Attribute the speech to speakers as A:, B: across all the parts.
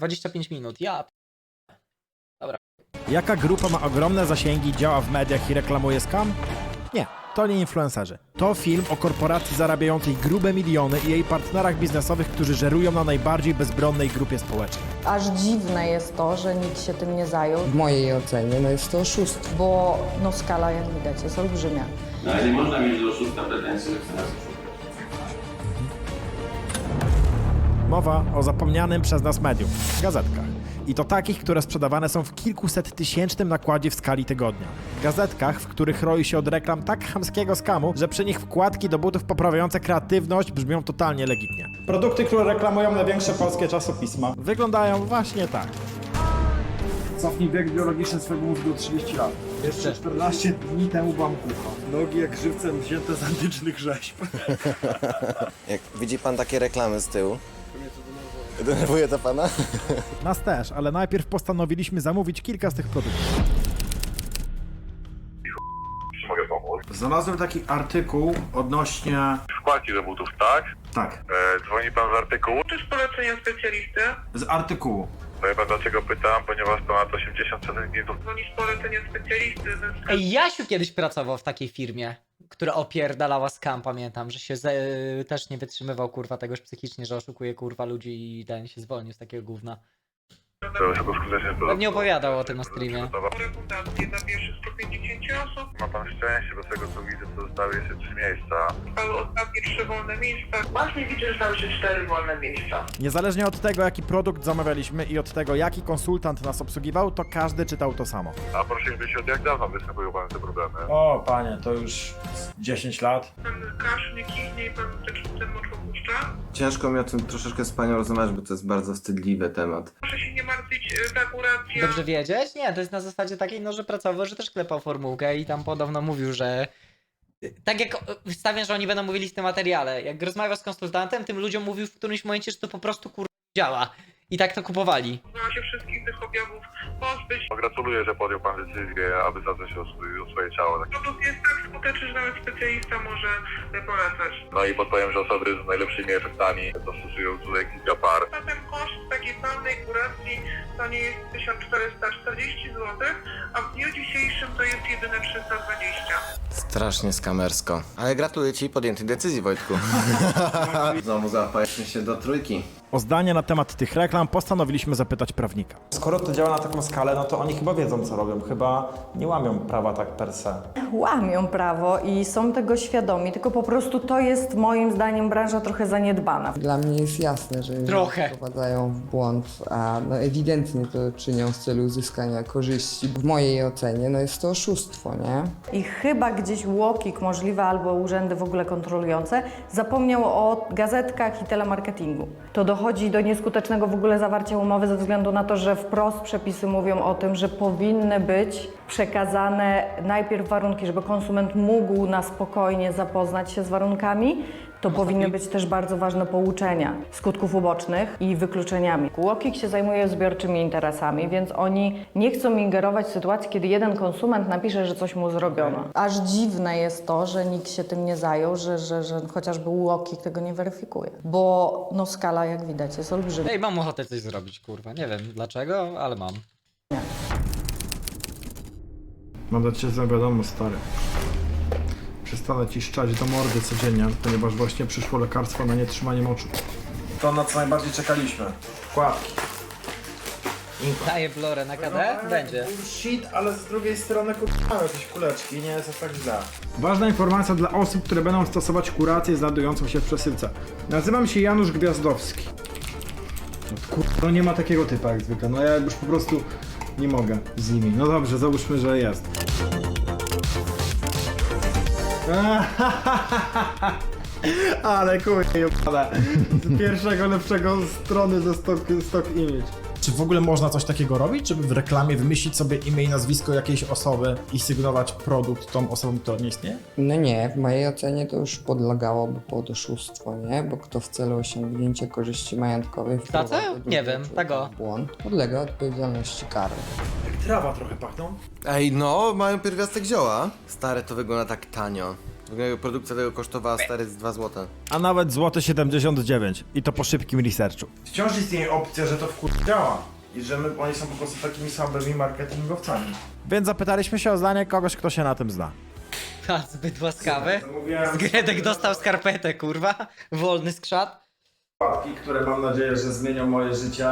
A: 25 minut. Ja.
B: Jaka grupa ma ogromne zasięgi, działa w mediach i reklamuje skam? Nie, to nie influencerzy. To film o korporacji zarabiającej grube miliony i jej partnerach biznesowych, którzy żerują na najbardziej bezbronnej grupie społecznej.
C: Aż dziwne jest to, że nikt się tym nie zajął,
D: W mojej ocenie no jest to oszustwo.
C: bo no skala jak widać jest olbrzymia.
E: No ale nie można mieć do oszustwa pretensji, że chce nas oszukać.
B: Mowa o zapomnianym przez nas medium gazetkach. I to takich, które sprzedawane są w kilkuset tysięcznym nakładzie w skali tygodnia. Gazetkach, w których roi się od reklam tak chamskiego skamu, że przy nich wkładki do butów poprawiające kreatywność brzmią totalnie legitnie.
F: Produkty, które reklamują największe polskie czasopisma.
B: Wyglądają właśnie tak.
F: Cofnij wiek biologiczny swojego mózgu o 30 lat. Jeszcze 14 dni temu byłam kucha. Nogi jak żywcem wzięte z antycznych rzeźb.
G: Jak widzi pan takie reklamy z tyłu? Denerwuje to pana?
B: Nas też, ale najpierw postanowiliśmy zamówić kilka z tych produktów.
F: Znalazłem taki artykuł odnośnie...
H: Wkładki do butów, tak?
F: Tak,
H: E, dzwoni pan z artykułu?
I: To jest polecenie specjalisty.
F: z artykułu.
H: Wie pan dlaczego pytam? Ponieważ ponad 80 przedmiotów
I: Dzwoni z polecenia specjalisty. ze
A: Ej, Jasiu kiedyś pracował w takiej firmie, która opierdalała skam, pamiętam, że się ze, też nie wytrzymywał kurwa tegoż psychicznie, że oszukuje kurwa ludzi i ten się zwolnił z takiego gówna.
H: To wysoko skutecznie to
A: Nie opowiadał o tym na streamie.
I: Rekrutację na pierwszych 150 osób.
H: Ma pan szczęście, bo z tego co widzę, to zostały jeszcze trzy miejsca.
I: Zostały ostatnie trzy wolne miejsca. Właśnie widzę, że stały się cztery wolne miejsca.
B: Niezależnie od tego, jaki produkt zamawialiśmy i od tego, jaki konsultant nas obsługiwał, to każdy czytał to samo.
H: A proszę mi powiedzieć, od jak dawno występują pan te problemy?
F: O, panie, to już 10 lat.
I: Pan kaszle, kichnie i pan też ten mocz opuszcza.
G: Ciężko mi o tym troszeczkę z panią rozmawiać, bo to jest bardzo wstydliwy temat.
I: Proszę się nie ta kuracja...
A: Dobrze wiedzieć? Nie, to jest na zasadzie takiej, no, że pracował, że też klepał formułkę i tam podobno mówił, że... Tak jak wstawiam, że oni będą mówili w tym materiale, jak rozmawiał z konsultantem, tym ludziom mówił w którymś momencie, że to po prostu kur... działa. I tak to kupowali.
I: Udało się wszystkich tych objawów pozbyć.
H: Gratuluję, że podjął pan decyzję, aby zadbać o, swój, o swoje ciało.
I: Produkt jest tak skuteczny, że nawet specjalista może e, polecać.
H: No i podpowiem, że osoby z najlepszymi efektami to stosują tutaj kilka par.
I: Zatem koszt takiej pełnej kuracji to nie jest 1440 zł, a w dniu dzisiejszym to jest jedyne 320.
G: Strasznie skamersko. Ale gratuluję ci podjętej decyzji, Wojtku. Znowu załapaliśmy się do trójki.
B: O zdanie na temat tych reklam postanowiliśmy zapytać prawnika.
F: Skoro to działa na taką skalę, no to oni chyba wiedzą, co robią. Chyba nie łamią prawa tak per se.
C: Łamią prawo i są tego świadomi, tylko po prostu to jest moim zdaniem branża trochę zaniedbana.
D: Dla mnie jest jasne, że
A: Trochę.
D: wprowadzają w błąd, a no ewidentnie to czynią w celu uzyskania korzyści. W mojej ocenie no jest to oszustwo, nie?
C: I chyba gdzieś Łokik możliwe albo urzędy w ogóle kontrolujące zapomniał o gazetkach i telemarketingu. To dochodzi do nieskutecznego w ogóle zawarcia umowy ze względu na to, że wprost przepisy mówią o tym, że powinny być przekazane najpierw warunki, żeby konsument mógł na spokojnie zapoznać się z warunkami. To powinny być też bardzo ważne pouczenia skutków ubocznych i wykluczeniami. Łokik się zajmuje zbiorczymi interesami, więc oni nie chcą ingerować w sytuację, kiedy jeden konsument napisze, że coś mu zrobiono. Aż dziwne jest to, że nikt się tym nie zajął, że, że, że chociażby Łokik tego nie weryfikuje. Bo no, skala, jak widać, jest olbrzymia.
A: Ej, mam ochotę coś zrobić, kurwa. Nie wiem dlaczego, ale mam.
F: Mam dla ciebie złą wiadomość, stary. Przestanę ci szczać do mordy codziennie, ponieważ właśnie przyszło lekarstwo na nietrzymanie moczu. To na co najbardziej czekaliśmy. Wkładki.
A: Daję blorę na KD? Będzie.
F: Shit, ale z drugiej strony kurwa jakieś kuleczki, nie jest aż tak źle. Ważna informacja dla osób, które będą stosować kurację znajdującą się w przesyłce. Nazywam się Janusz Gwiazdowski. No Kurwa, no nie ma takiego typa jak zwykle, no ja już po prostu nie mogę z nimi. No dobrze, załóżmy, że jest. Ale kurwa, z pierwszego lepszego strony ze stock, stock image. Czy w ogóle można coś takiego robić, żeby w reklamie wymyślić sobie imię i nazwisko jakiejś osoby i sygnować produkt tą osobą, która nie istnieje?
D: No nie, w mojej ocenie to już podlegałoby pod oszustwo, nie? Bo kto w celu osiągnięcia korzyści majątkowych
A: Tacy?
D: wprowadza
A: Nie
D: drugiego
A: wiem, tego.
D: błąd, podlega odpowiedzialności karnej.
F: Trawa trochę pachną.
G: Ej, no, mają pierwiastek zioła. Stare, to wygląda tak tanio. Produkcja tego kosztowała stary z 2 złote.
J: A nawet złote 79 i to po szybkim researchu.
F: Wciąż istnieje opcja, że to w kur... działa. I że my, oni są po prostu takimi słabymi marketingowcami.
J: Więc zapytaliśmy się o zdanie kogoś, kto się na tym zna.
A: Ha, zbyt łaskawe.
F: Mówiłem,
A: Gredek dostał skarpetę, kurwa. Wolny skrzat.
F: składki, które mam nadzieję, że zmienią moje życie.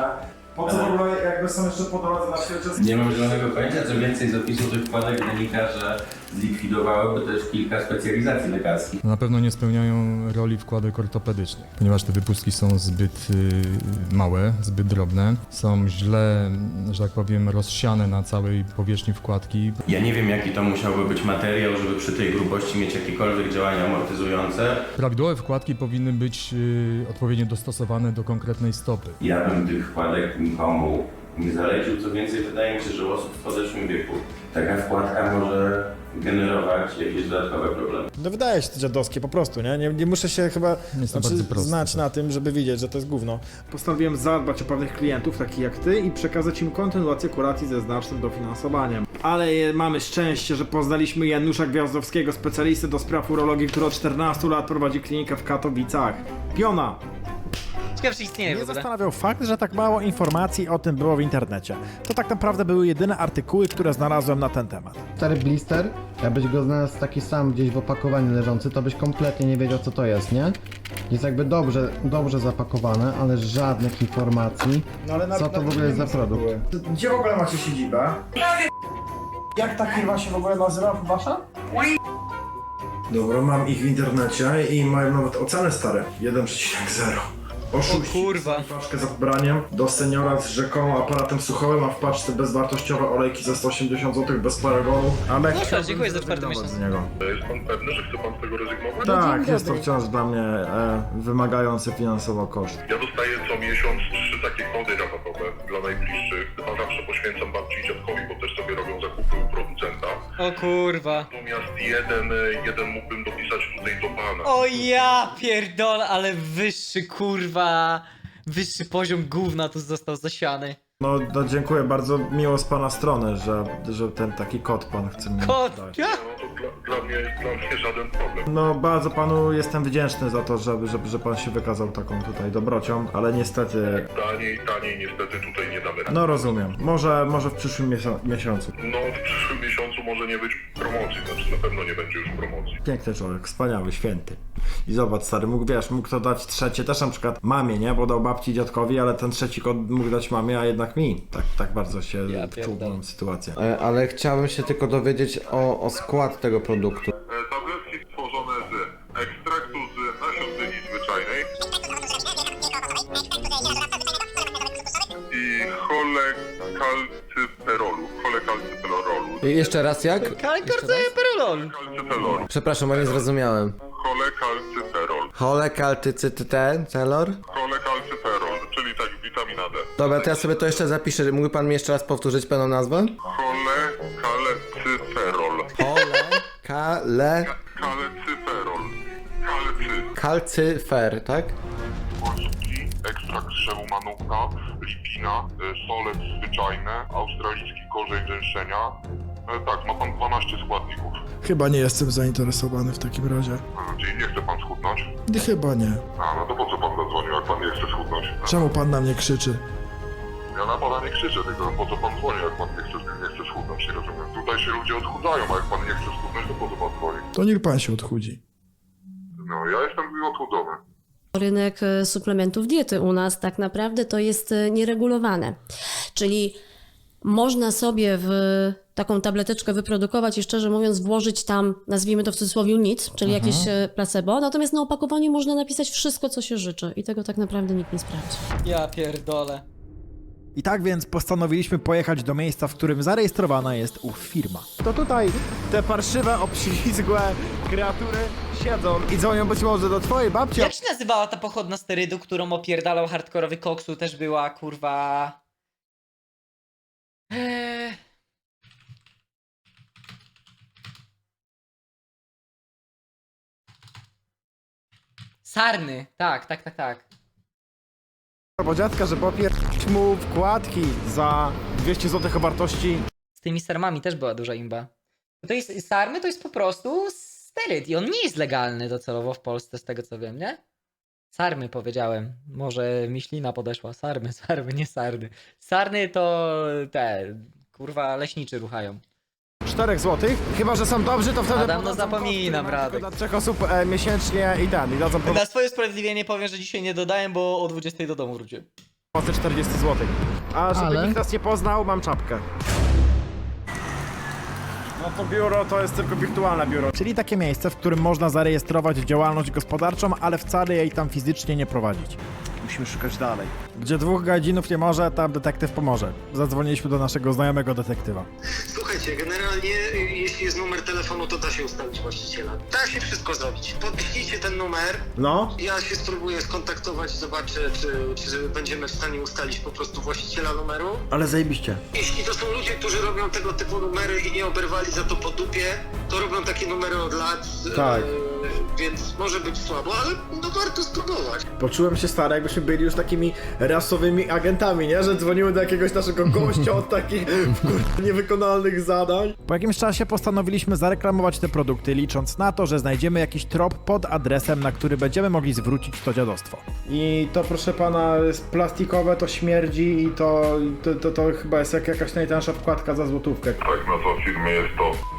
F: Po co w ogóle jakby są jeszcze po drodze na świecie?
E: Nie mam zielonego pojęcia, co więcej z opisu tych wkładek wynika, że zlikwidowałyby też kilka specjalizacji lekarskich.
K: Na pewno nie spełniają roli wkładek ortopedycznych, ponieważ te wypustki są zbyt y, małe, zbyt drobne, są źle, że tak powiem, rozsiane na całej powierzchni wkładki.
E: Ja nie wiem, jaki to musiałby być materiał, żeby przy tej grubości mieć jakiekolwiek działania amortyzujące.
K: Prawidłowe wkładki powinny być y, odpowiednio dostosowane do konkretnej stopy.
E: Ja bym tych wkładek nikomu nie zalecił. Co więcej, wydaje mi się, że u osób w podeszłym wieku taka wkładka może generować jakieś dodatkowe problemy.
J: No wydaje się to dziadowskie po prostu, nie? Nie, nie muszę się chyba znaczy,
K: proste,
J: znać
K: tak.
J: na tym, żeby widzieć, że to jest gówno.
F: Postanowiłem zadbać o pewnych klientów, takich jak ty, i przekazać im kontynuację kuracji ze znacznym dofinansowaniem. Ale mamy szczęście, że poznaliśmy Janusza Gwiazdowskiego, specjalistę do spraw urologii, który od 14 lat prowadzi klinikę w Katowicach. Piona!
A: Ciekawe, czy istnieje w
J: Mnie
A: ogóle.
J: zastanawiał fakt, że tak mało informacji o tym było w internecie. To tak naprawdę były jedyne artykuły, które znalazłem na ten temat.
L: Stary blister, jakbyś go znalazł taki sam gdzieś w opakowaniu leżący, to byś kompletnie nie wiedział co to jest, nie? Jest jakby dobrze, dobrze zapakowane, ale żadnych informacji,
F: No ale
L: co to w ogóle jest za produkt.
F: Gdzie w ogóle macie siedzibę? Jak ta firma się w ogóle nazywa wasza? Dobra, mam ich w internecie i mają nawet oceny stare. 1,0. Oszuści.
A: Kurwa.
F: Paczkę z odbraniem do seniora z rzekomo aparatem słuchowym, a w paczce bezwartościowe olejki za 180 zł bez paragonu. Ale
A: Proszę, dziękuję za czwarty
F: zrezygnować
A: miesiąc.
F: z niego.
M: Jest pan pewny, że chce pan z tego rezygnować?
F: Tak, jest to wciąż dla mnie e, wymagający finansowo koszt.
M: Ja dostaję co miesiąc trzy takie kody rabatowe dla najbliższych. A zawsze poświęcam babci i dziadkowi, bo też sobie robią zakupy u producenta.
A: O kurwa.
M: Natomiast jeden, y, jeden mógłbym dopisać tutaj do pana.
A: O ja pierdolę, ale wyższy kurwa. Wyższy poziom gówna tu został zasiany.
F: No, no dziękuję bardzo miło z pana strony, że, że ten taki kod pan chce mi
A: Kot.
F: dać.
A: Ja.
M: No to dla, dla, mnie, dla mnie żaden problem.
F: No bardzo panu jestem wdzięczny za to, że, że, że pan się wykazał taką tutaj dobrocią, ale niestety,
M: Taniej, taniej niestety tutaj nie damy rady.
F: no rozumiem. Może, może w przyszłym miesią- miesiącu.
M: No w przyszłym miesiącu może nie być promocji, znaczy na pewno nie będzie już promocji.
F: Piękny człowiek, wspaniały, święty. I zobacz, stary, mógł, wiesz, mógł to dać trzecie, też na przykład mamie, nie? Bo dał babci i dziadkowi, ale ten trzeci kod mógł dać mamie, a jednak mi. Tak, tak bardzo się
A: Ja
F: wczuł w
A: pierdolę.
F: moją sytuację.
G: E, Ale chciałbym się tylko dowiedzieć o, o skład tego produktu.
M: E, Tabletki stworzone z ekstraktu z nasion dyni zwyczajnej i cholekalcyperolu. Cholekalcyperolu.
G: Jeszcze raz jak?
A: Kalkarce perolol.
M: Kalcyperolu.
G: Przepraszam, bo nie zrozumiałem.
M: Cholekalcyperol.
G: Cholekaltycytelor? Dobra, to ja sobie to jeszcze zapiszę. Mógł pan mi jeszcze raz powtórzyć pełną nazwę?
M: Cholekalcyperol.
G: Chole... Kale...
M: Kalcyperol. Kalcy.
G: Kalcyfer, tak?
M: Polski, ekstrakt manuka, lipina, e, solec zwyczajne, australijski korzeń rzęszenia. E, Tak, ma pan 12 składników.
F: Chyba nie jestem zainteresowany w takim razie.
M: E, Czyli nie chce pan schudnąć?
F: Chyba nie.
M: A, no to po co pan zadzwonił, jak pan nie chce schudnąć?
F: Czemu pan na mnie krzyczy?
M: Ja na pana nie krzyczę, tylko po co pan dzwoni, jak pan nie chce, nie chce schudnąć, nie rozumiem. Tutaj się ludzie odchudzają, a jak pan nie chce schudnąć, to po co pan dzwoni?
F: To niech pan się odchudzi.
M: No, ja jestem odchudzony.
N: Rynek e, suplementów diety u nas tak naprawdę to jest e, nieregulowane. Czyli można sobie w taką tableteczkę wyprodukować i szczerze mówiąc włożyć tam, nazwijmy to w cudzysłowie nic, czyli jakieś e, placebo, natomiast na opakowaniu można napisać wszystko, co się życzy i tego tak naprawdę nikt nie sprawdzi.
A: Ja pierdolę.
J: I tak więc postanowiliśmy pojechać do miejsca, w którym zarejestrowana jest ów firma. To tutaj te parszywe, obślizgłe kreatury siedzą i dzwonią być może do twojej babci.
A: Jak się nazywała ta pochodna sterydu, którą opierdalał hardkorowy koksu? Też była kurwa. Eee... Sarny, tak, tak, tak, tak.
J: Albo dziadka, żeby opierać mu wkładki za 200 zł o wartości
A: Z tymi sarmami też była duża imba. To jest sarmy to jest po prostu steryt i on nie jest legalny docelowo w Polsce, z tego co wiem, nie? Sarmy powiedziałem. Może Miślina podeszła. Sarmy, sarmy, nie sarny. Sarny to te, kurwa, leśniczy ruchają.
F: 4 zł. Chyba, że są dobrzy, to wtedy
A: Adam, no
F: podadzą
A: zapominam, Radek.
F: Dla trzech osób e, miesięcznie i ten, i dadzą
A: Na swoje usprawiedliwienie powiem, że dzisiaj nie dodałem, bo o 20 do domu wróciłem.
F: pomocy 40 zł. A żeby
O: Ale-
F: nikt nas nie poznał, mam czapkę. No to biuro to jest tylko wirtualne biuro. Czyli takie miejsce, w którym można zarejestrować działalność gospodarczą, ale wcale jej tam fizycznie nie prowadzić. Musimy szukać dalej. Gdzie dwóch gadzinów nie może, tam detektyw pomoże. Zadzwoniliśmy do naszego znajomego detektywa.
P: Słuchajcie, generalnie y, jeśli jest numer telefonu, to da się ustalić właściciela. Da się wszystko zrobić. Podpiszcie ten numer,
F: No?
P: ja się spróbuję skontaktować, zobaczę, czy, czy będziemy w stanie ustalić po prostu właściciela numeru.
F: Ale zajebiście.
P: Jeśli to są ludzie, którzy robią tego typu numery i nie oberwali za to po dupie, to robią takie numery od lat,
F: Tak.
P: e, więc może być słabo, ale no warto spróbować.
F: Poczułem się stary, jakbyśmy byli już takimi rasowymi agentami, nie? Że dzwoniły do jakiegoś naszego gościa od takich niewykonalnych zadań. Po jakimś czasie postanowiliśmy zareklamować te produkty, licząc na to, że znajdziemy jakiś trop pod adresem, na który będziemy mogli zwrócić to dziadostwo. I to proszę pana jest plastikowe, to śmierdzi i to, to, to, to chyba jest jak jakaś najtańsza wkładka za złotówkę.
M: Tak, nazwa firmy jest to.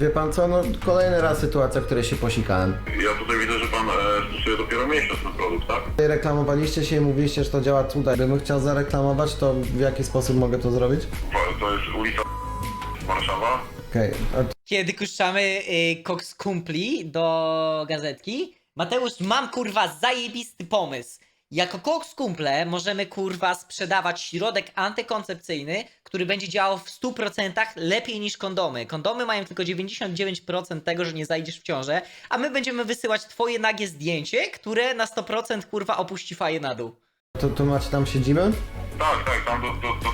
G: Wie pan co, no kolejny raz sytuacja, w której się posikałem.
M: Ja tutaj widzę, że pan e, stosuje dopiero miesiąc ten produkt, tak?
G: Reklamowaliście się i mówiliście, że to działa cuda. Gdybym chciał zareklamować, to w jaki sposób mogę to zrobić?
M: To jest ulica Warszawa.
G: Okej, a
A: Kiedy kuszczamy y, koks kumpli do gazetki, Mateusz, mam kurwa zajebisty pomysł. Jako koks kumple możemy kurwa sprzedawać środek antykoncepcyjny, który będzie działał w 100% lepiej niż kondomy. Kondomy mają tylko 99% tego, że nie zajdziesz w ciążę, a my będziemy wysyłać twoje nagie zdjęcie, które na 100% kurwa opuści faję na dół.
G: to, to macie tam siedzibę?
M: Tak, tak, tam do, do,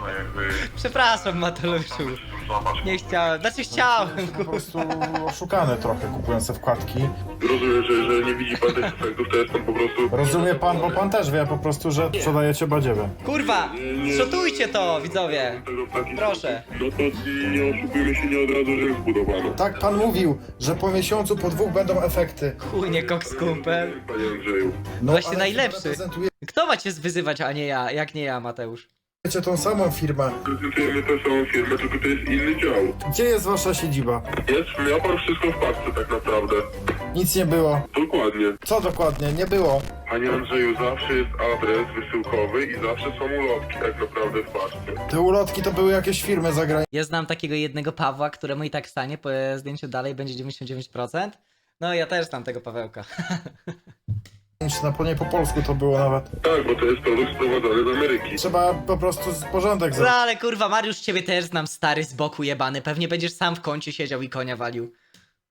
M: do jakby...
A: Przepraszam Mateuszu.
M: Zobacz.
A: Nie chciałem, znaczy chciałem.
Q: Po prostu oszukany trochę kupując te wkładki.
M: Rozumiem, że, że nie widzi pan tych efektów, to jest pan po prostu...
Q: Rozumie pan, bo pan też wie po prostu, że sprzedajecie badziewę.
A: Kurwa, szotujcie to widzowie.
M: Tego w taki
A: Proszę.
M: sposób. No to nie oszukujmy się nie od razu, że jest zbudowane.
Q: Tak pan mówił, że po miesiącu, po dwóch będą efekty.
A: Chuj, nie koks kumpel.
M: Panie Andrzeju.
Q: No,
A: Właśnie
Q: ale
A: najlepszy.
Q: Reprezentujecie
A: Kto ma cię wyzywać, a nie ja, jak nie ja, Mateusz?
Q: Tą samą firmę.
M: Prezentujemy tę samą firmę, tylko to jest inny dział.
Q: Gdzie jest wasza siedziba?
M: Jest, miał pan wszystko w paczce tak naprawdę.
Q: Nic nie było.
M: Dokładnie.
Q: Co dokładnie? Nie było.
M: Panie Andrzeju, zawsze jest adres wysyłkowy i zawsze są ulotki tak naprawdę w paczce.
Q: Te ulotki to były jakieś firmy zagraniczne.
A: Ja znam takiego jednego Pawła, któremu i tak stanie po zdjęciu dalej będzie 99%. No ja też znam tego Pawełka.
Q: Po nie po polsku to było nawet.
M: Tak, bo to jest produkt sprowadzany z Ameryki.
Q: Trzeba po prostu z porządek
A: No
Q: zrobić
A: ale kurwa, Mariusz, ciebie też znam, stary z boku jebany. Pewnie będziesz sam w kącie siedział i konia walił.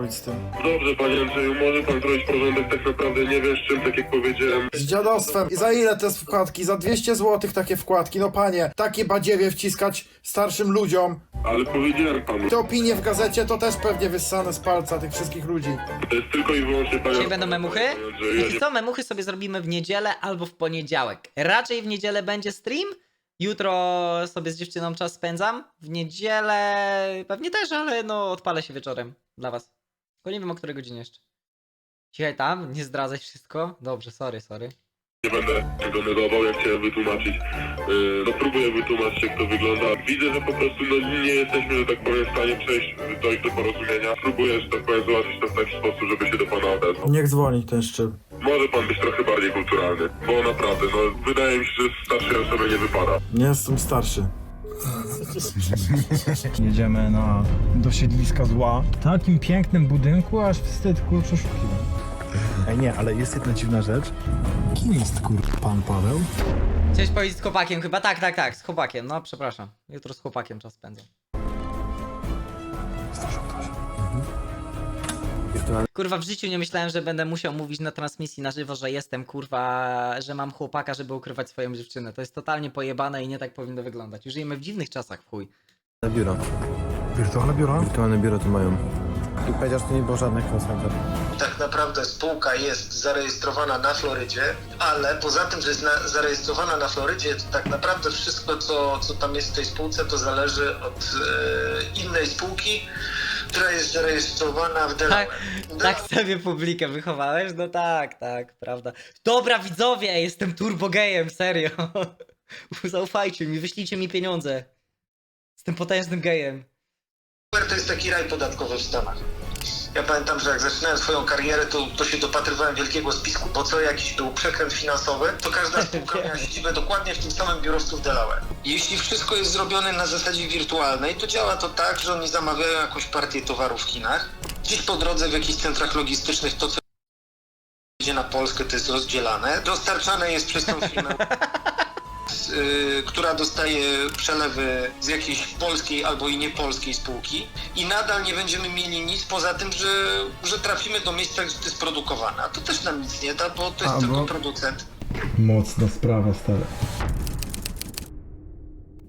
Q: Z tym.
M: Dobrze, panie Andrzeju, może pan zrobić porządek, tak naprawdę nie wiem z czym, tak jak powiedziałem.
Q: Z dziadostwem. I za ile te wkładki? Za 200 zł takie wkładki. No panie, takie badziewie wciskać starszym ludziom.
M: Ale powiedziałem panu,
Q: Te opinie w gazecie to też pewnie wyssane z palca tych wszystkich ludzi.
M: to jest tylko i wyłącznie panie...
A: Dzisiaj będą memuchy?
M: Panie Andrzeju, ja nie...
A: co, memuchy sobie zrobimy w niedzielę albo w poniedziałek. Raczej w niedzielę będzie stream. Jutro sobie z dziewczyną czas spędzam. W niedzielę pewnie też, ale no odpalę się wieczorem dla was. Tylko nie wiem o której godzinie jeszcze. Cichaj tam, nie zdradzaj wszystko. Dobrze, sorry, sorry.
M: Nie będę tego negował, jak chciałem wytłumaczyć. Yy, no próbuję wytłumaczyć, jak to wygląda. Widzę, że po prostu no, nie jesteśmy, że tak powiem, w stanie przejść, dojść do porozumienia. Próbuję, że tak powiem, załatwić to w taki sposób, żeby się do pana odezwał.
Q: Niech dzwoni ten szczyt.
M: Może pan być trochę bardziej kulturalny, bo naprawdę, no wydaje mi się, że starszej osobie nie wypada.
Q: Nie jestem starszy. Jedziemy na, do siedliska zła. W takim pięknym budynku, aż wstyd kurczę. Ej nie, ale jest jedna dziwna rzecz. Kim jest kur... pan Paweł?
A: Chciałeś powiedzieć z chłopakiem chyba? Tak, tak, tak, z chłopakiem. No, przepraszam. Jutro z chłopakiem czas Kurwa, w życiu nie myślałem, że będę musiał mówić na transmisji na żywo, że jestem kurwa, że mam chłopaka, żeby ukrywać swoją dziewczynę. To jest totalnie pojebane i nie tak powinno wyglądać. Już żyjemy w dziwnych czasach, w chuj.
G: Na biuro.
Q: Wirtualne biuro?
G: Wirtualne biuro to mają. I powiedział, że to nie było żadnych konserwator.
P: Tak naprawdę spółka jest zarejestrowana na Florydzie, ale poza tym, że jest na, zarejestrowana na Florydzie, to tak naprawdę wszystko, co, co tam jest w tej spółce, to zależy od e, innej spółki, która jest zarejestrowana w Delaware.
A: Tak sobie publikę wychowałeś? No tak, tak, prawda. Dobra widzowie, jestem turbogejem, serio. Zaufajcie mi, wyślijcie mi pieniądze. Jestem potężnym gejem.
P: Delaware to jest taki raj podatkowy w Stanach. Ja pamiętam, że jak zaczynałem swoją karierę, to, to się dopatrywałem wielkiego spisku, bo co jakiś był przekręt finansowy, to każda spółka miała siedzibę dokładnie w tym samym biurowcu w Delaware. Jeśli wszystko jest zrobione na zasadzie wirtualnej, to działa to tak, że oni zamawiają jakąś partię towaru w Chinach. Gdzieś po drodze w jakichś centrach logistycznych to, co idzie na Polskę, to jest rozdzielane. Dostarczane jest przez tą firmę y, która dostaje przelewy z jakiejś polskiej albo i niepolskiej spółki i nadal nie będziemy mieli nic poza tym, że, że trafimy do miejsca, gdzie to jest produkowane. A to też nam nic nie da, bo to jest
R: A,
P: tylko
R: bo-
P: producent.
R: Mocna sprawa, stary.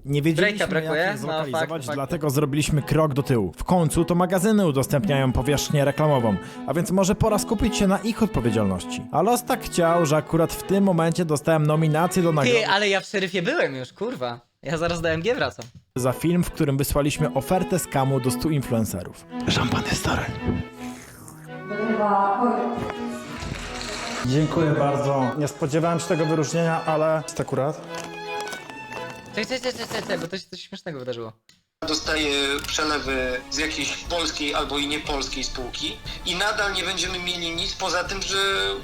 F: Nie wiedzieliśmy
A: Drake'a brakuje?
F: jak
A: No,
F: zlokalizować,
A: fakt, fakt.
F: dlatego zrobiliśmy krok do tyłu. W końcu to magazyny udostępniają powierzchnię reklamową, a więc może pora skupić się na ich odpowiedzialności. A los tak chciał, że akurat w tym momencie dostałem nominację do nagrody
A: Ty, ale ja w szeryfie byłem już, kurwa. Ja zaraz do MG wracam.
F: za film, w którym wysłaliśmy ofertę skamu do 100 influencerów. Szampan jest stary.
R: Dziękuję bardzo. Nie spodziewałem się tego wyróżnienia, ale... Jest akurat.
A: Czekaj, czekaj, czekaj, czekaj, bo to się coś śmiesznego wydarzyło.
P: Dostaje przelewy z jakiejś polskiej albo i niepolskiej spółki i nadal nie będziemy mieli nic poza tym, że,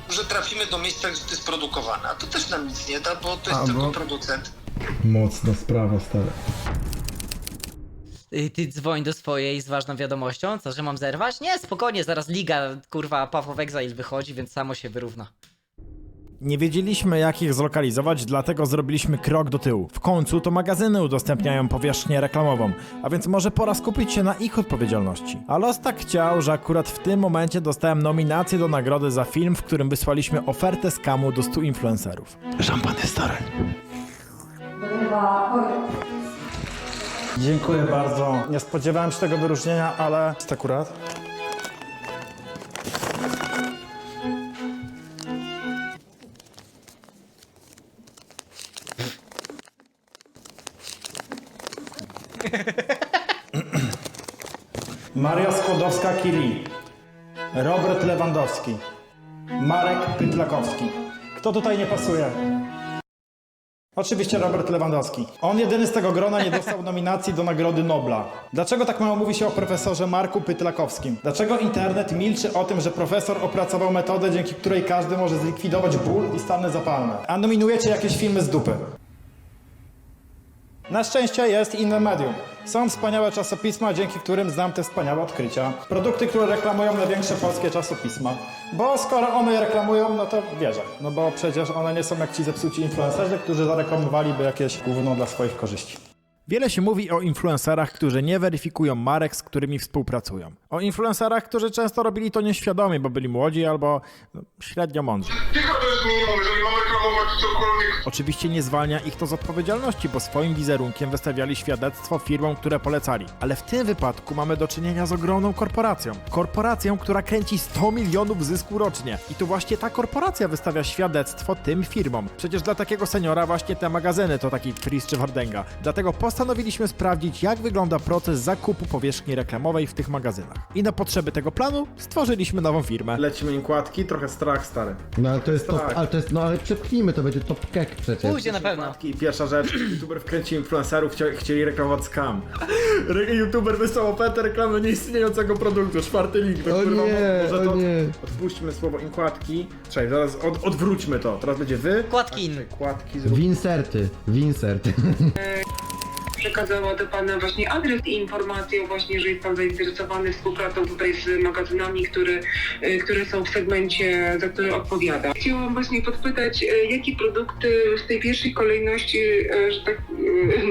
P: że trafimy do miejsca, gdzie to jest produkowane. A to też nam nic nie da, bo to jest
R: A,
P: tylko
R: bo-
P: producent.
R: Mocna sprawa, stary.
A: Ty, ty dzwoń do swojej z ważną wiadomością, co, że mam zerwać? Nie, spokojnie, zaraz liga, kurwa, Path of Exile wychodzi, więc samo się wyrówna.
F: Nie wiedzieliśmy jak ich zlokalizować, dlatego zrobiliśmy krok do tyłu. W końcu to magazyny udostępniają powierzchnię reklamową, a więc może pora skupić się na ich odpowiedzialności. A los tak chciał, że akurat w tym momencie dostałem nominację do nagrody za film, w którym wysłaliśmy ofertę skamu do 100 influencerów. Szampan jest stary.
R: Dziękuję bardzo. Nie spodziewałem się tego wyróżnienia, ale... Jest akurat. Lewandowski. Marek Pytlakowski. Kto tutaj nie pasuje? Oczywiście Robert Lewandowski. On jedyny z tego grona nie dostał nominacji do Nagrody Nobla. Dlaczego tak mało mówi się o profesorze Marku Pytlakowskim? Dlaczego internet milczy o tym, że profesor opracował metodę, dzięki której każdy może zlikwidować ból i stany zapalne? A nominujecie jakieś filmy z dupy. Na szczęście jest inne medium. Są wspaniałe czasopisma, dzięki którym znam te wspaniałe odkrycia. Produkty, które reklamują największe polskie czasopisma. Bo skoro one je reklamują, no to wierzę. No bo przecież one nie są jak ci zepsuci influencerzy, którzy zareklamowaliby jakieś gówno dla swoich korzyści.
F: Wiele się mówi o influencerach, którzy nie weryfikują marek, z którymi współpracują. O influencerach, którzy często robili to nieświadomie, bo byli młodzi albo no, średnio mądrzy.
S: Tylko to jest minimum, jeżeli mam reklamować cokolwiek.
F: Oczywiście nie zwalnia ich to z odpowiedzialności, bo swoim wizerunkiem wystawiali świadectwo firmom, które polecali. Ale w tym wypadku mamy do czynienia z ogromną korporacją. Korporacją, która kręci 100 milionów zysku rocznie. I to właśnie ta korporacja wystawia świadectwo tym firmom. Przecież dla takiego seniora właśnie te magazyny to taki Fris czy Wardenga. Dlatego postanowiliśmy sprawdzić, jak wygląda proces zakupu powierzchni reklamowej w tych magazynach. I na potrzeby tego planu stworzyliśmy nową firmę.
R: Lecimy kładki, trochę strach stary.
G: No ale to jest
R: Tak.
G: ale to jest, no ale przepchnijmy, to będzie top cake przecież.
A: Pójdzie na pewno.
R: I pierwsza rzecz, youtuber wkręci influencerów, chcia, chcieli reklamować scam. Re- YouTuber wysłał ofertę reklamy nieistniejącego produktu, czwarty link.
G: O nie,
R: może
G: o
R: to...
G: nie.
R: Odpuśćmy słowo inkładki. Czekaj, zaraz od, odwróćmy to. Teraz będzie wy.
A: Kładki in.
R: Kładki zrób.
G: Winserty, winserty.
O: przekazała do Pana właśnie adres i informację właśnie, że jest Pan zainteresowany współpracą tutaj z magazynami, które, y, które są w segmencie, za które odpowiada. Chciałam właśnie podpytać, y, jakie produkty w tej pierwszej kolejności, y, że tak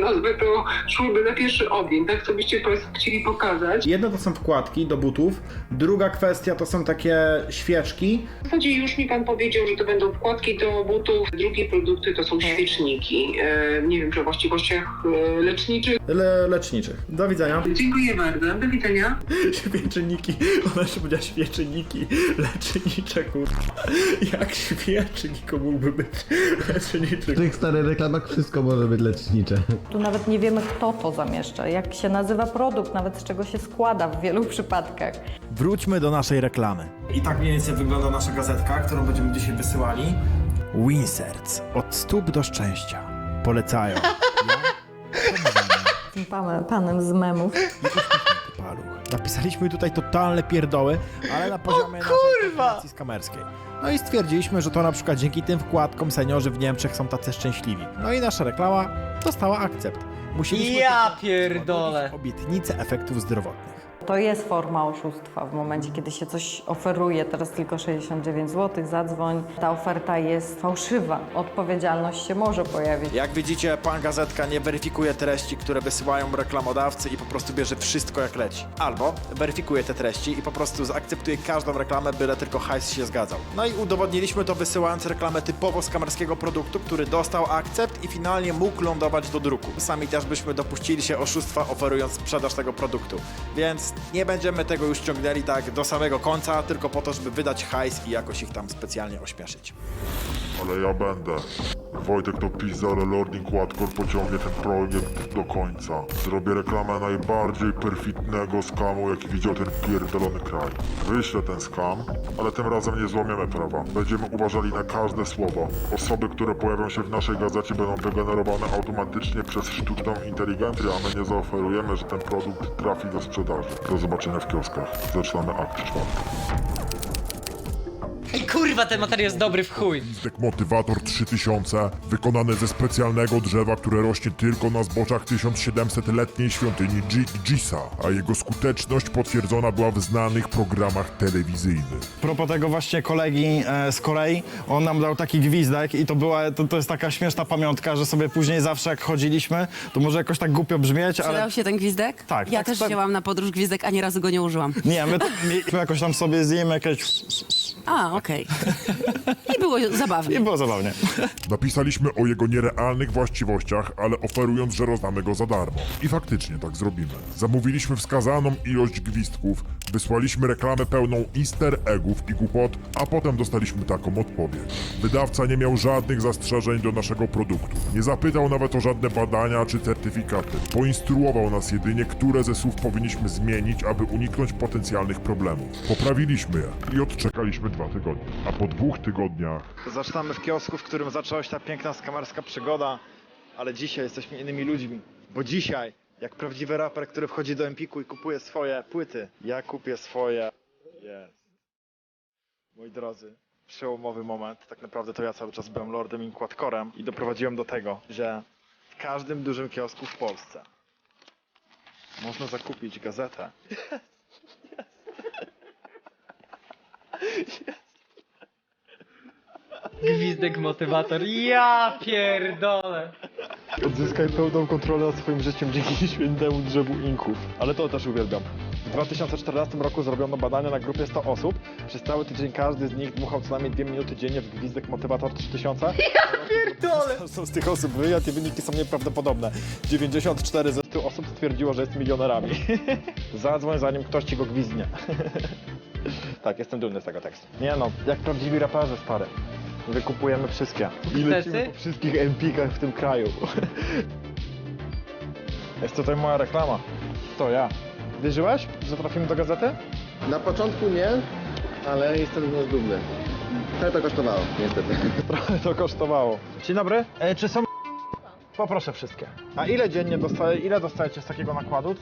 O: nazwę to, szłyby na pierwszy ogień, tak? Co byście Państwo chcieli pokazać?
R: Jedno to są wkładki do butów, druga kwestia to są takie świeczki.
O: W zasadzie już mi Pan powiedział, że to będą wkładki do butów, drugie produkty to są świeczniki. E, Nie wiem, czy o właściwościach e, leczniczych leczniczych.
F: Le leczniczych. Do widzenia.
O: Dziękuję bardzo. Do widzenia.
F: Świeczyniki. Ona jeszcze powiedziała świeczyniki. Lecznicze, kurwa. Jak świecznik mógłby być leczniczy?
G: W tych starych reklamach wszystko może być lecznicze.
C: Tu nawet nie wiemy, kto to zamieszcza, jak się nazywa produkt, nawet z czego się składa w wielu przypadkach.
T: Wróćmy do naszej reklamy.
F: I tak mniej więcej wygląda nasza gazetka, którą będziemy dzisiaj wysyłali.
T: Winserts. Od stóp do szczęścia. Polecają.
C: Tym panem, panem z memów.
T: paluch. Napisaliśmy tutaj totalne pierdoły, ale na poziomie naszej skamerskiej. No i stwierdziliśmy, że to na przykład dzięki tym wkładkom seniorzy w Niemczech są tacy szczęśliwi. No i nasza reklama dostała akcept. Musieliśmy
A: Ja
T: tylko
A: pierdolę.
T: obietnicę efektów zdrowotnych.
C: To jest forma oszustwa w momencie, kiedy się coś oferuje, teraz tylko 69 zł, zadzwoń. Ta oferta jest fałszywa, odpowiedzialność się może pojawić.
T: Jak widzicie, pan gazetka nie weryfikuje treści, które wysyłają reklamodawcy i po prostu bierze wszystko jak leci. Albo weryfikuje te treści i po prostu zaakceptuje każdą reklamę, byle tylko hajs się zgadzał. No i udowodniliśmy to wysyłając reklamę typowo skamerskiego produktu, który dostał akcept i finalnie mógł lądować do druku. Sami też byśmy dopuścili się oszustwa oferując sprzedaż tego produktu. Więc nie będziemy tego już ciągnęli tak do samego końca, tylko po to, żeby wydać hajs i jakoś ich tam specjalnie ośmieszyć.
U: Ale ja będę. Wojtek to pizza, ale Lording Quadcore pociągnie ten projekt do końca. Zrobię reklamę najbardziej perfidnego skamu, jaki widział ten pierdolony kraj. Wyślę ten skam, ale tym razem nie złamiemy prawa. Będziemy uważali na każde słowo. Osoby, które pojawią się w naszej gazecie będą wygenerowane automatycznie przez sztuczną inteligencję, a my nie zaoferujemy, że ten produkt trafi do sprzedaży. Do zobaczenia w kioskach. Zaczynamy akt czwarty.
A: Kurwa, ten materiał jest dobry w chuj.
U: Gwizdek Motywator 3000, wykonany ze specjalnego drzewa, które rośnie tylko na zboczach 1700-letniej świątyni Jig-Jisa, a jego skuteczność potwierdzona była w znanych programach telewizyjnych.
F: propos tego właśnie kolegi e, z Korei, on nam dał taki gwizdek i to była, to, to jest taka śmieszna pamiątka, że sobie później zawsze jak chodziliśmy, to może jakoś tak głupio brzmieć, ale
V: Przydał się ten gwizdek?
F: Tak,
V: Ja
F: tak,
V: też
F: tak.
V: wzięłam na podróż gwizdek, ani razu go nie użyłam.
F: nie, my, my jakoś tam sobie zjemy jakieś...
V: A, okej. I było zabawnie.
F: I było zabawnie.
U: Napisaliśmy o jego nierealnych właściwościach, ale oferując, że rozdamy go za darmo. I faktycznie tak zrobimy. Zamówiliśmy wskazaną ilość gwizdków, wysłaliśmy reklamę pełną easter eggów i głupot, a potem dostaliśmy taką odpowiedź. Wydawca nie miał żadnych zastrzeżeń do naszego produktu. Nie zapytał nawet o żadne badania czy certyfikaty. Poinstruował nas jedynie, które ze słów powinniśmy zmienić, aby uniknąć potencjalnych problemów. Poprawiliśmy je i odczekaliśmy dwa tygodnie. A po dwóch tygodniach
F: Zaczynamy w kiosku, w którym zaczęła się ta piękna skamerska przygoda, ale dzisiaj jesteśmy innymi ludźmi, bo dzisiaj, jak prawdziwy raper, który wchodzi do Empiku i kupuje swoje płyty, ja kupię swoje. Jest. Moi drodzy, przełomowy moment. Tak naprawdę to ja cały czas byłem Lordem Inquadcorem i doprowadziłem do tego, że w każdym dużym kiosku w Polsce można zakupić gazetę.
A: Gwizdek motywator. Ja pierdolę.
F: Odzyskaj pełną kontrolę nad swoim życiem dzięki świętemu drzewu inków. Ale to też uwielbiam. W 2014 roku zrobiono badania na grupie 100 osób. Przez cały tydzień każdy z nich dmuchał co najmniej 2 minuty dziennie w gwizdek Motywator 3000. Ja pierdolę! Są z tych osób wywiad i wyniki są nieprawdopodobne. 94 ze 100 osób stwierdziło, że jest milionerami. Zadzwoń zanim ktoś ci go gwizdnie. tak, jestem dumny z tego tekstu. Nie no, jak prawdziwi raperzy, stary. Wykupujemy wszystkie. I lecimy po wszystkich empikach w tym kraju. Jest tutaj moja reklama. To ja. Wierzyłeś, że trafimy do gazety?
G: Na początku nie, ale jestem z nas dumny. Trochę to kosztowało, niestety.
F: Trochę to kosztowało. Dzień dobry. E, czy są... Poproszę wszystkie. A ile dziennie dostaje, ile dostajecie z takiego nakładu?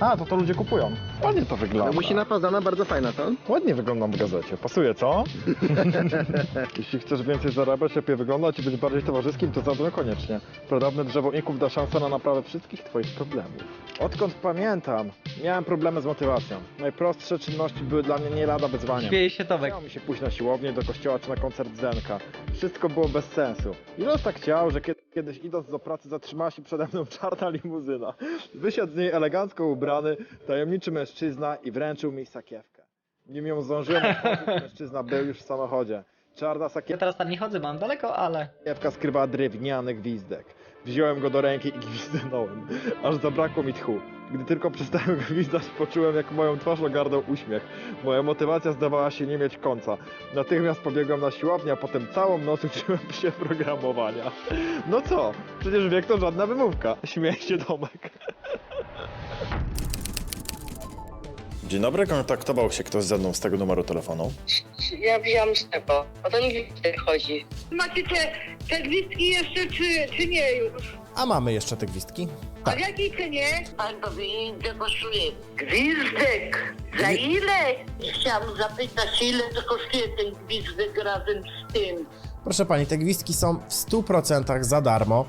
F: A, to to ludzie kupują. Ładnie to wygląda.
G: No musi napazana, bardzo fajna, co?
F: Ładnie wyglądam w gazecie. Pasuje, co? Jeśli chcesz więcej zarabiać, lepiej wyglądać i być bardziej towarzyskim, to zadzwoń koniecznie. Pradawne drzewo inków da szansę na naprawę wszystkich twoich problemów. Odkąd pamiętam, miałem problemy z motywacją. Najprostsze czynności były dla mnie nie lada wyzwaniem.
A: Śmieje się Tomek.
F: Chciało mi się pójść na siłownię, do kościoła czy na koncert Zenka. Wszystko było bez sensu. I los tak chciał, że kiedy, kiedyś idąc do pracy zatrzymała się przede mną czarna limuzyna. Wysiadł z niej elegancko ubrany, tajemniczy mężczyzna i wręczył mi sakiewkę. Nim ją zdążyłem otworzyć, mężczyzna był już w samochodzie. Czarna
A: Ja
F: sakiewka
A: teraz tam nie chodzę, mam daleko, ale...
F: skrywała drewniany gwizdek.
Q: Wziąłem go do ręki i gwizdnąłem, aż zabrakło mi tchu. Gdy tylko przestałem gwizdać, poczułem jak moją twarz ogarnął uśmiech. Moja motywacja zdawała się nie mieć końca. Natychmiast pobiegłem na siłownię, a potem całą noc uczyłem się programowania. No co? Przecież wiek to żadna wymówka. Śmieje się Tomek.
F: Dzień dobry, kontaktował się ktoś ze mną z tego numeru telefonu.
W: Ja wziąłam z tego. O to nie chodzi. Macie te, te gwizdki jeszcze, czy, czy nie już?
F: A mamy jeszcze te gwizdki?
W: A w jakiej cenie? Pan powie, ile kosztuje? Gwizdek. Za ile? Chciałam zapytać, ile to kosztuje ten gwizdek razem z tym.
F: Proszę pani, te gwizdki są w 100% za darmo.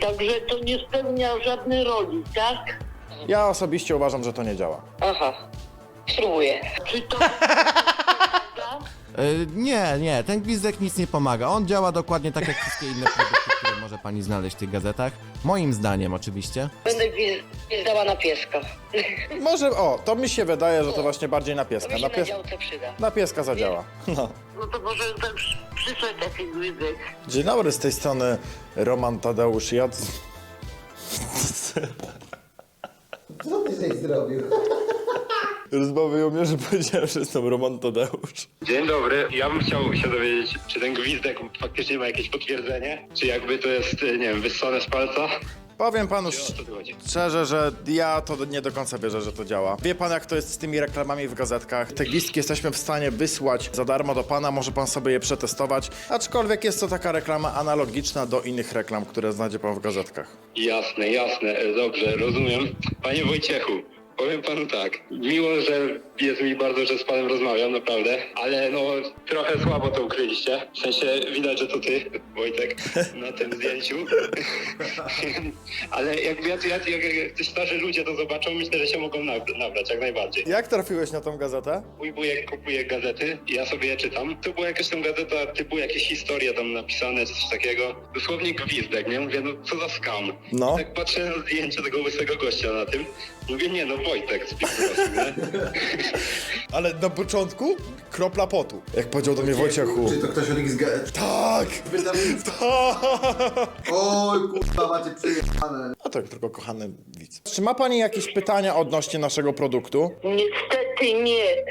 W: Także to nie spełnia żadnej roli, tak?
F: Ja osobiście uważam, że to nie działa.
W: Aha. Spróbuję. Czy to...
G: E, nie, nie, ten gwizdek nic nie pomaga. On działa dokładnie tak jak wszystkie inne produkty, może pani znaleźć w tych gazetach. Moim zdaniem oczywiście.
W: Będę gwizdała na pieska.
F: Może, o, to mi się wydaje, że to właśnie bardziej na
W: To
F: pieska.
W: mi
F: Na,
W: się na
F: pies...
W: działce przyda.
F: na pieska zadziała. No.
W: No to może tam przysłać taki gwizdek.
F: Dzień dobry, z tej strony Roman Tadeusz. Ja...
G: Co ty żeś zrobił?
F: Rozmowy o mnie, że powiedziałem, że jestem Roman Tadeusz.
X: Dzień dobry. Ja bym chciał się dowiedzieć, czy ten gwizdek faktycznie ma jakieś potwierdzenie? Czy jakby to jest, nie wiem, wyssane z palca?
F: Powiem panu
X: Czy o co tu chodzi?
F: szczerze, że ja to nie do końca wierzę, że to działa. Wie pan, jak to jest z tymi reklamami w gazetkach? Te gwizdki jesteśmy w stanie wysłać za darmo do pana, może pan sobie je przetestować. Aczkolwiek jest to taka reklama analogiczna do innych reklam, które znajdzie pan w gazetkach.
X: Jasne, jasne, e, dobrze, rozumiem. Panie Wojciechu, powiem panu tak. Miło, że jest mi bardzo, że z panem rozmawiam, naprawdę, ale no trochę słabo to ukryliście. W sensie widać, że to ty, Wojtek, na tym zdjęciu. ale jakby jacy, jacy, jak, jak te starzy ludzie to zobaczą, myślę, że się mogą nabr- nabrać jak najbardziej.
F: Jak trafiłeś na tą gazetę?
X: Mój wujek kupuje gazety i ja sobie je czytam. To była jakaś tam gazeta typu jakieś historie tam napisane, czy coś takiego. Dosłownie gwizdek, nie? Mówię, no co za skam.
F: No.
X: Tak patrzę na zdjęcie tego łysego gościa na tym. Mówię, nie no Wojtek z nie?
F: Ale na początku kropla potu. Jak powiedział do mnie Wojciechu.
G: Czy to ktoś od XG...
F: Tak! Tak!
G: Oj, kurwa, macie przyjechane.
F: A tak, tylko kochany widz. Czy ma pani jakieś pytania odnośnie naszego produktu?
W: Niestety nie.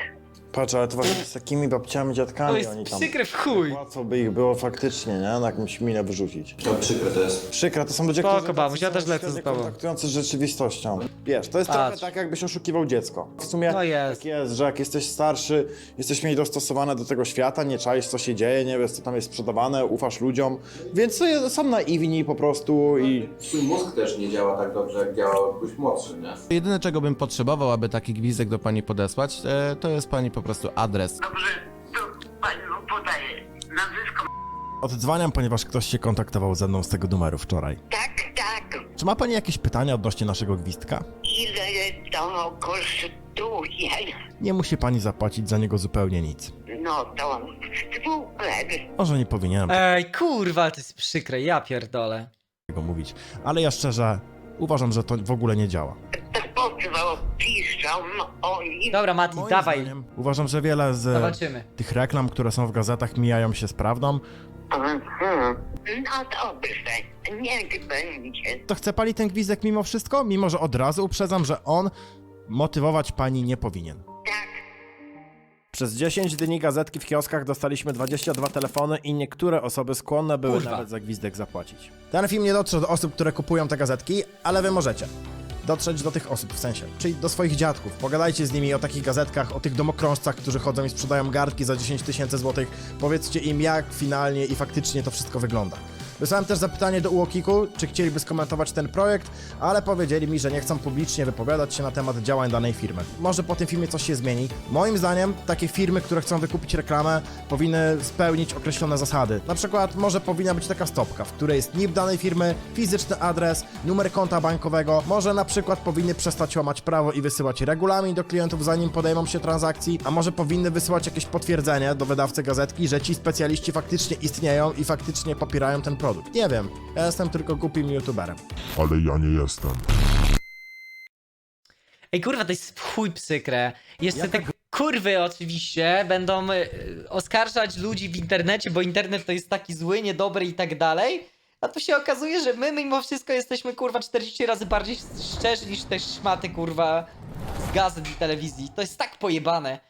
F: Patrz, ale to właśnie z takimi babciami, dziadkami
A: To jest
F: oni tam...
A: przykre w chuj.
F: Co by ich było faktycznie, nie? Na jakąś minę wyrzucić.
G: To przykre to jest.
F: Przykre, to są ludzie,
A: Spoko,
F: którzy
A: babuś, ja
F: są
A: też lecę z tobą.
F: kontaktujący z rzeczywistością. Wiesz, to jest
A: Patrz.
F: trochę tak, jakbyś oszukiwał dziecko. W sumie
A: No jest.
F: tak jest, że jak jesteś starszy, jesteś mniej dostosowany do tego świata, nie czaisz, co się dzieje, nie wiesz, co tam jest sprzedawane, ufasz ludziom, więc to jest, są naiwni po prostu i...
G: Twój mózg też nie działa tak dobrze, jak działał ktoś młodszy, nie? Jedyne, czego bym potrzebował, aby taki gwizdek do pani podesłać, e, to jest pani po prostu adres.
W: Dobrze, to panu podaję. Nazwisko.
F: Odzwaniam, ponieważ ktoś się kontaktował ze mną z tego numeru wczoraj.
W: Tak, tak.
F: Czy ma pani jakieś pytania odnośnie naszego gwizdka?
W: Ile to kosztuje?
F: Nie musi pani zapłacić za niego zupełnie nic.
W: No to super.
F: Może nie powinienem
A: Ej, kurwa, to jest przykre, ja pierdolę.
F: tego mówić, ale ja szczerze uważam, że to w ogóle nie działa.
A: Dobra, Mati, dawaj.
F: zdaniem Uważam, że wiele z
A: Zobaczymy.
F: tych reklam, które są w gazetach, mijają się z prawdą.
W: Mhm. No dobrze, niech będzie.
F: To chce pani ten gwizdek mimo wszystko? Mimo, że od razu uprzedzam, że on motywować pani nie powinien. Przez 10 dni gazetki w kioskach dostaliśmy 22 telefony i niektóre osoby skłonne były
A: Kurwa.
F: nawet za gwizdek zapłacić. Ten film nie dotrze do osób, które kupują te gazetki, ale wy możecie. Dotrzeć do tych osób w sensie, czyli do swoich dziadków. Pogadajcie z nimi o takich gazetkach, o tych domokrążcach, którzy chodzą i sprzedają gardki za 10 tysięcy złotych. Powiedzcie im, jak finalnie i faktycznie to wszystko wygląda. Wysłałem też zapytanie do UOKiK-u, czy chcieliby skomentować ten projekt, ale powiedzieli mi, że nie chcą publicznie wypowiadać się na temat działań danej firmy. Może po tym filmie coś się zmieni. Moim zdaniem takie firmy, które chcą wykupić reklamę, powinny spełnić określone zasady. Na przykład może powinna być taka stopka, w której jest NIP danej firmy, fizyczny adres, numer konta bankowego. Może na przykład powinny przestać łamać prawo i wysyłać regulamin do klientów zanim podejmą się transakcji, a może powinny wysyłać jakieś potwierdzenie do wydawcy gazetki, że ci specjaliści faktycznie istnieją i faktycznie popierają ten produkt. Nie wiem, ja jestem tylko głupim youtuberem.
M: Ale ja nie jestem.
A: Ej, kurwa, to jest w chuj przykre. Jeszcze te kurwy oczywiście będą y, oskarżać ludzi w internecie, bo internet to jest taki zły, niedobry i tak dalej, A tu się okazuje, że my mimo wszystko jesteśmy kurwa 40 razy bardziej szczerzy niż te szmaty kurwa z gazet i telewizji. To jest tak pojebane.